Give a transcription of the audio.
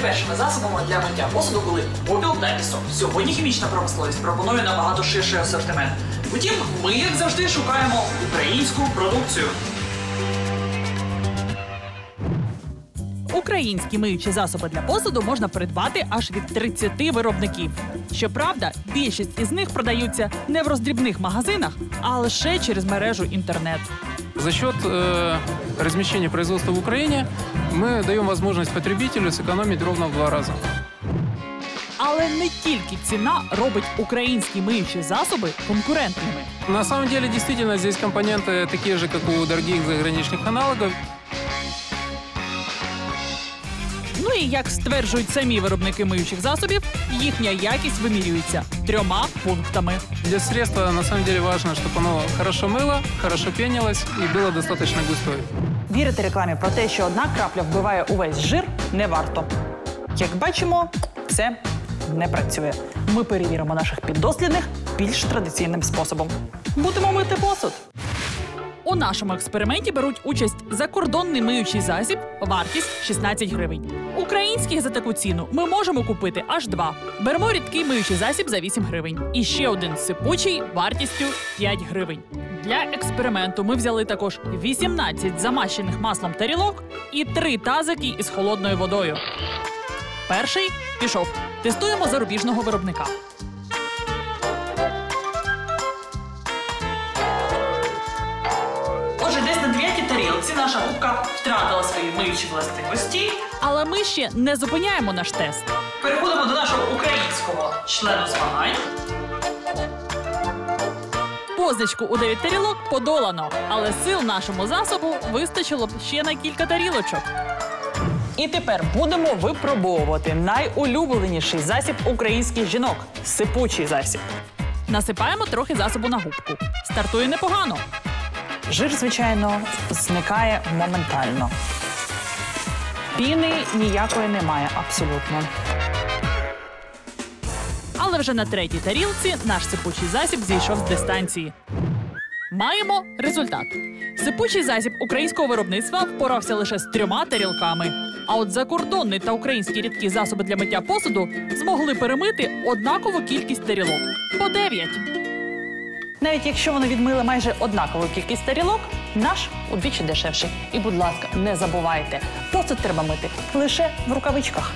найпершими засобами для миття посуду були попіл та пісок. Сьогодні хімічна промисловість пропонує набагато ширший асортимент. Втім, ми, як завжди, шукаємо українську продукцію. Українські миючі засоби для посуду можна придбати аж від 30 виробників. Щоправда, більшість із них продаються не в роздрібних магазинах, а лише через мережу інтернет. За счет э, размещения производства в Украине мы даем возможность потребителю сэкономить ровно в два раза. Але не тільки ціна робить українські миючі засоби конкурентними. На самом деле, действительно, здесь компоненты такие же, как у дорогих заграничных аналогов. Ну і як стверджують самі виробники миючих засобів, їхня якість вимірюється трьома пунктами. Для средства, на самом деле, важно, чтобы оно хорошо мыло, хорошо пенилось и было достаточно густое. Вірити рекламі про те, що одна крапля вбиває увесь жир, не варто. Як бачимо, це не працює. Ми перевіримо наших піддослідних більш традиційним способом. Будемо мити посуд. У нашому експерименті беруть участь закордонний миючий засіб, вартість 16 гривень. Українських за таку ціну ми можемо купити аж два. Беремо рідкий миючий засіб за 8 гривень. І ще один сипучий вартістю 5 гривень. Для експерименту ми взяли також 18 замащених маслом тарілок і 3 тазики із холодною водою. Перший пішов. Тестуємо зарубіжного виробника. Тарілці наша губка втратила свої миючі властивості. Але ми ще не зупиняємо наш тест. Переходимо до нашого українського члену змагань. Позначку у 9 тарілок подолано, але сил нашому засобу вистачило б ще на кілька тарілочок. І тепер будемо випробовувати найулюбленіший засіб українських жінок сипучий засіб. Насипаємо трохи засобу на губку. Стартує непогано. Жир, звичайно, зникає моментально. Піни ніякої немає абсолютно. Але вже на третій тарілці наш сипучий засіб зійшов з дистанції. Маємо результат. Сипучий засіб українського виробництва впорався лише з трьома тарілками. А от закордонний та українські рідкі засоби для миття посуду змогли перемити однакову кількість тарілок по 9. Навіть якщо вони відмили майже однакову кількість тарілок, наш удвічі дешевший. І, будь ласка, не забувайте, посуд треба мити лише в рукавичках.